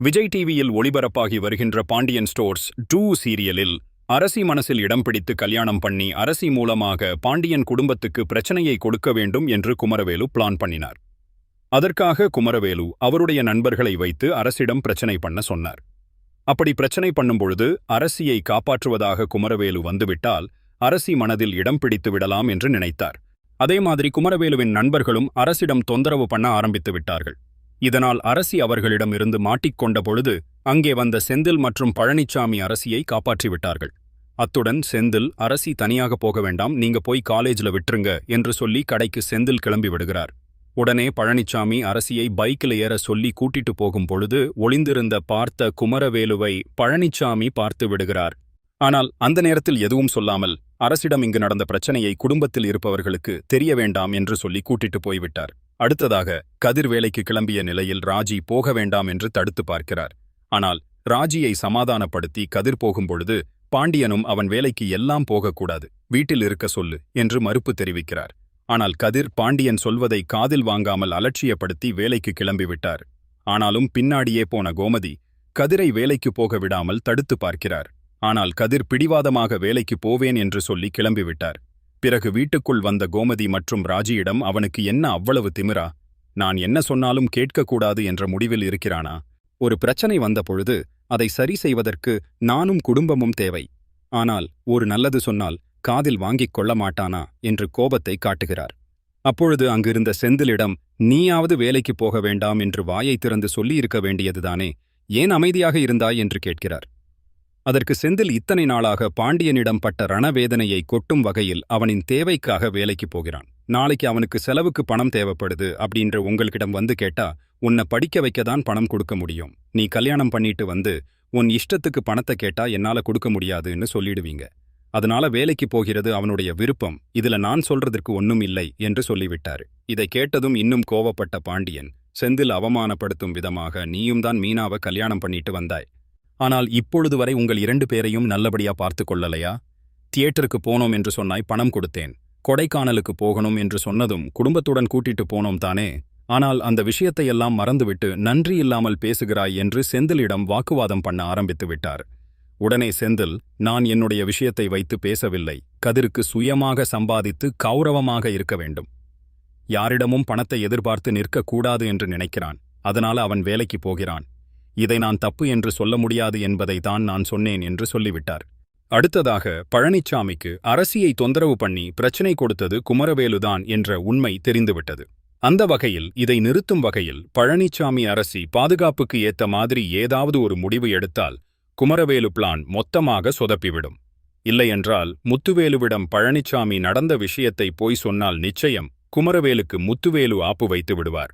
விஜய் டிவியில் ஒளிபரப்பாகி வருகின்ற Pandian stores two சீரியலில் அரசி மனசில் இடம் பிடித்து கல்யாணம் பண்ணி அரசி மூலமாக பாண்டியன் குடும்பத்துக்கு பிரச்சனையை கொடுக்க வேண்டும் என்று குமரவேலு பிளான் பண்ணினார். அதற்காக குமரவேலு அவருடைய நண்பர்களை வைத்து அரசிடம் பிரச்சனை பண்ண சொன்னார். அப்படி பிரச்சனை பண்ணும்பொழுது அரசியை காப்பாற்றுவதாக குமரவேலு வந்துவிட்டால் அரசி மனதில் இடம் பிடித்து விடலாம் என்று நினைத்தார். அதே மாதிரி குமரவேலுவின் நண்பர்களும் அரசிடம் தொந்தரவு பண்ண ஆரம்பித்து விட்டார்கள். இதனால் அரசி அவர்களிடம் இருந்து மாட்டிக்கொண்ட பொழுது அங்கே வந்த செந்தில் மற்றும் பழனிச்சாமி அரசியை காப்பாற்றிவிட்டார்கள் அத்துடன் செந்தில் அரசி தனியாக போக வேண்டாம் நீங்க போய் காலேஜ்ல விட்டுருங்க என்று சொல்லி கடைக்கு செந்தில் கிளம்பி விடுகிறார். உடனே பழனிச்சாமி அரசியை பைக்கில் ஏற சொல்லி கூட்டிட்டு போகும் பொழுது ஒளிந்திருந்த பார்த்த குமரவேலுவை பழனிச்சாமி பார்த்து விடுகிறார். ஆனால் அந்த நேரத்தில் எதுவும் சொல்லாமல் அரசிடம் இங்கு நடந்த பிரச்சனையை குடும்பத்தில் இருப்பவர்களுக்கு தெரிய வேண்டாம் என்று சொல்லி கூட்டிட்டு போய்விட்டார். அடுத்ததாக கதிர் வேலைக்கு கிளம்பிய நிலையில் ராஜி போக வேண்டாம் என்று தடுத்து பார்க்கிறார். ஆனால் ராஜியை சமாதானப்படுத்தி கதிர் போகும்பொழுது பாண்டியனும் அவன் வேலைக்கு எல்லாம் போகக்கூடாது வீட்டில் இருக்க சொல்லு என்று மறுப்பு தெரிவிக்கிறார். ஆனால் கதிர் பாண்டியன் சொல்வதை காதில் வாங்காமல் அலட்சியப்படுத்தி வேலைக்கு கிளம்பிவிட்டார் ஆனாலும் பின்னாடியே போன கோமதி கதிரை வேலைக்கு போக விடாமல் தடுத்து பார்க்கிறார். ஆனால் கதிர் பிடிவாதமாக வேலைக்கு போவேன் என்று சொல்லி கிளம்பிவிட்டார் பிறகு வீட்டுக்குள் வந்த கோமதி மற்றும் ராஜியிடம் அவனுக்கு என்ன அவ்வளவு திமிரா? நான் என்ன சொன்னாலும் கேட்கக்கூடாது என்ற முடிவில் இருக்கிறானா? ஒரு பிரச்சனை வந்த பொழுது அதை சரி செய்வதற்கு நானும் குடும்பமும் தேவை. ஆனால் ஒரு நல்லது சொன்னால் காதில் வாங்கிக் கொள்ள மாட்டானா? என்று கோபத்தை காட்டுகிறார். அப்பொழுது அங்கிருந்த செந்திலிடம் நீயாவது வேலைக்கு போக வேண்டாம் என்று வாயை திறந்து சொல்லியிருக்க வேண்டியதுதானே? ஏன் அமைதியாக இருந்தாய்? என்று கேட்கிறார். அதற்கு செந்தில் இத்தனை நாளாக பாண்டியனிடம் பட்ட ரணவேதனையை கொட்டும் வகையில் அவனின் தேவைக்காக வேலைக்கு போகிறான். நாளைக்கு அவனுக்கு செலவுக்கு பணம் தேவைப்படுது அப்படின்ற உங்களுக்கிடம் வந்து கேட்டா உன்னை படிக்க வைக்க தான் பணம் கொடுக்க முடியும். நீ கல்யாணம் பண்ணிட்டு வந்து உன் இஷ்டத்துக்கு பணத்தை கேட்டா என்னால கொடுக்க முடியாதுன்னு சொல்லிடுவீங்க. அதனால வேலைக்கு போகிறது அவனுடைய விருப்பம். இதுல நான் சொல்றதற்கு ஒன்னும் இல்லை என்று சொல்லிவிட்டார். இதை கேட்டதும் இன்னும் கோவப்பட்ட பாண்டியன் செந்தில் அவமானப்படுத்தும் விதமாக நீயும் தான் மீனாவை கல்யாணம் பண்ணிட்டு வந்தாய். ஆனால் இப்பொழுது வரை உங்கள் இரண்டு பேரையும் நல்லபடியா பார்த்து கொள்ளலையா? தியேட்டருக்கு போனோம் என்று சொன்னாய் பணம் கொடுத்தேன். கொடைக்கானலுக்கு போகணும் என்று சொன்னதும் குடும்பத்துடன் கூட்டிட்டு போனோம் தானே. ஆனால் அந்த விஷயத்தையெல்லாம் மறந்துவிட்டு நன்றி இல்லாமல் பேசுகிறாய் என்று செந்திலிடம் வாக்குவாதம் பண்ண ஆரம்பித்து விட்டார். உடனே செந்தில் நான் என்னுடைய விஷயத்தை வைத்து பேசவில்லை. கதிருக்கு சுயமாக சம்பாதித்து கௌரவமாக இருக்க வேண்டும். யாரிடமும் பணத்தை எதிர்பார்த்து நிற்கக்கூடாது என்று நினைக்கிறான். அதனால் அவன் வேலைக்கு போகிறான். இதை நான் தப்பு என்று சொல்ல முடியாது என்பதை தான் நான் சொன்னேன் என்று சொல்லிவிட்டார். அடுத்ததாக பழனிச்சாமிக்கு அரசியை தொந்தரவு பண்ணி பிரச்சினை கொடுத்தது குமரவேலுதான் என்ற உண்மை தெரிந்துவிட்டது. அந்த வகையில் இதை நிறுத்தும் வகையில் பழனிச்சாமி அரசி பாதுகாப்புக்கு ஏத்த மாதிரி ஏதாவது ஒரு முடிவு எடுத்தால் குமரவேலு பிளான் மொத்தமாக சொதப்பிவிடும். இல்லையென்றால் முத்துவேலுவிடம் பழனிச்சாமி நடந்த விஷயத்தை போய் சொன்னால் நிச்சயம் குமரவேலுக்கு முத்துவேலு ஆப்பு வைத்து விடுவார்.